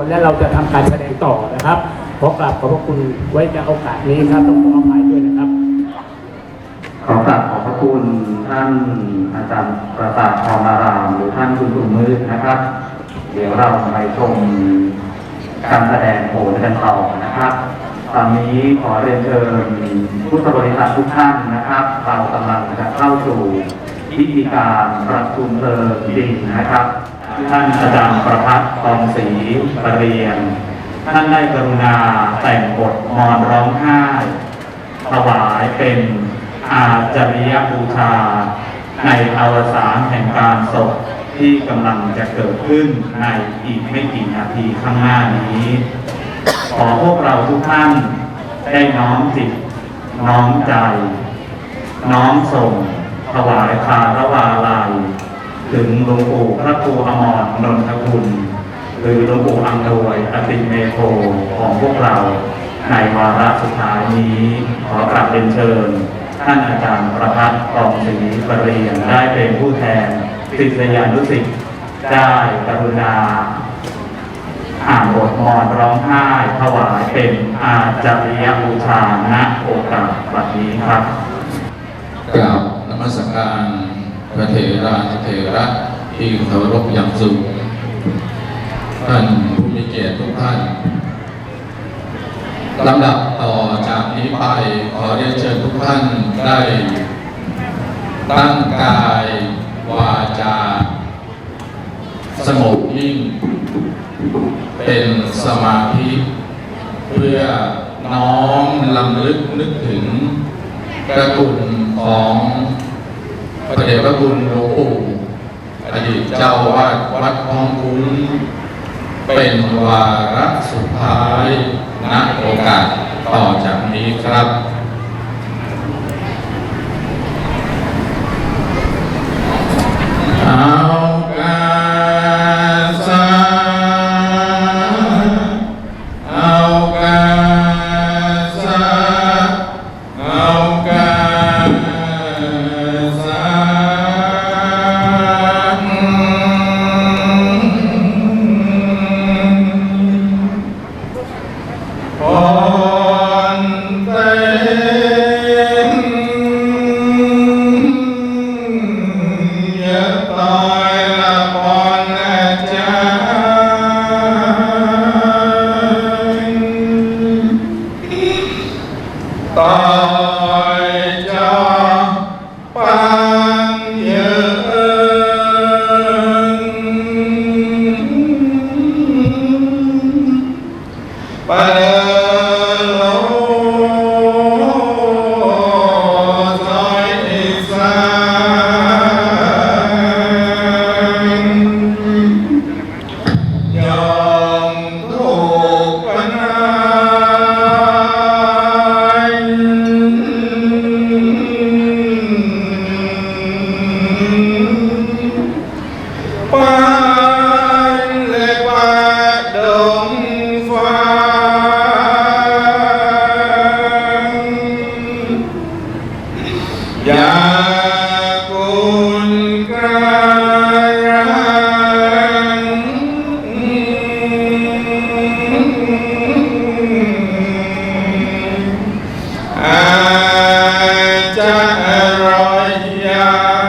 ควรและเราจะทำการแสดงต่อนะครับขอกราบขอบพระคุณไว้ในโอกาสนี้ครับต้องขออภัยด้วยนะครับ ขอกราบขอบพระคุณท่านอาจารย์ประสาททองอารามหรือท่านคุณคุณมืดนะครับ เดี๋ยวเราไปชมการแสดงโขนกันต่อนะครับ ตอนนี้ขอเรียนเชิญพุทธบริษัททุกท่านนะครับ เรากำลังจะเข้าสู่พิธีการประชุมเพลิงดินนะครับ ท่านอาจารย์ประพัฒน์ทองศรีประเรียน ท่านได้กรุณาแต่งบทมอนร้องไห้ถวายเป็นอาจาริยบูชา ในอวสานแห่งการศพที่กำลังจะเกิดขึ้นในอีกไม่กี่นาทีข้างหน้านี้ ขอพวกเราทุกท่านได้น้อมจิต น้อมใจ น้อมส่งถวายคารวาลัย ถึงหลวงปู่พระครูอมรนนทคุณหรือหลวงปู่อังนวยอติเมโทของพวกเรา ในวาระสุดท้ายนี้ ขอกราบเรียนเชิญ ท่านอาจารย์ประพัฒน์กองศรีปรียนได้เป็นผู้แทนศิษยานุศิษย์ได้กรุณาอ่านบทมอนร้องไห้ถวายเป็นอาจาริยบูชาณโอกาสบัดนี้ครับกราบนมัสการ ระเถราเถระที่เคารพอย่างสูงท่านผู้มีเกียรติทุกท่านลำดับต่อจากนี้ไปขอเรียนเชิญทุกท่านได้ ตั้งกายวาจา สงบนิ่ง เป็นสมาธิ เพื่อน้อมลำลึกนึกถึงพระคุณของ พระเดชพระคุณหลวงปู่อดีตเจ้าวาดวัดคลองคุ้งเป็นวาระสุดท้ายณโอกาสต่อจากนี้ครับ ย อ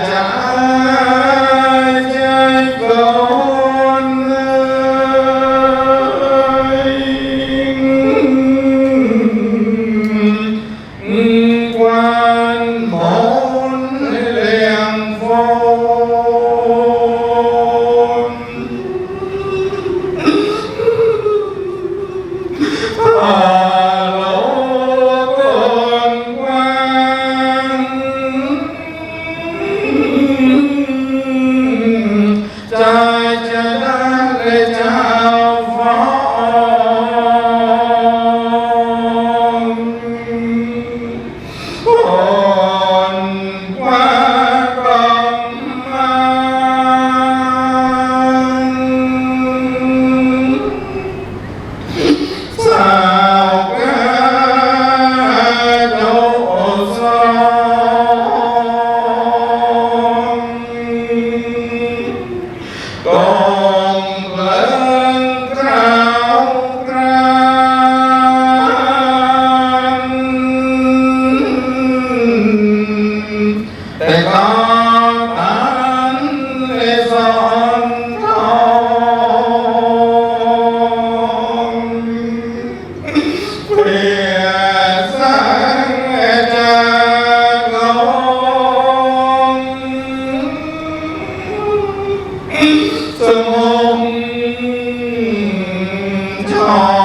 Senhor.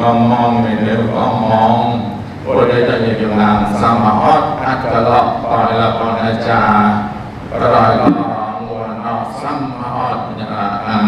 mong mong Bồ Đề ta nhị đường làm sa ma hót ác cả lọ gọi là con a cha rồi lọ nguồn nọ sam ma hót nhà à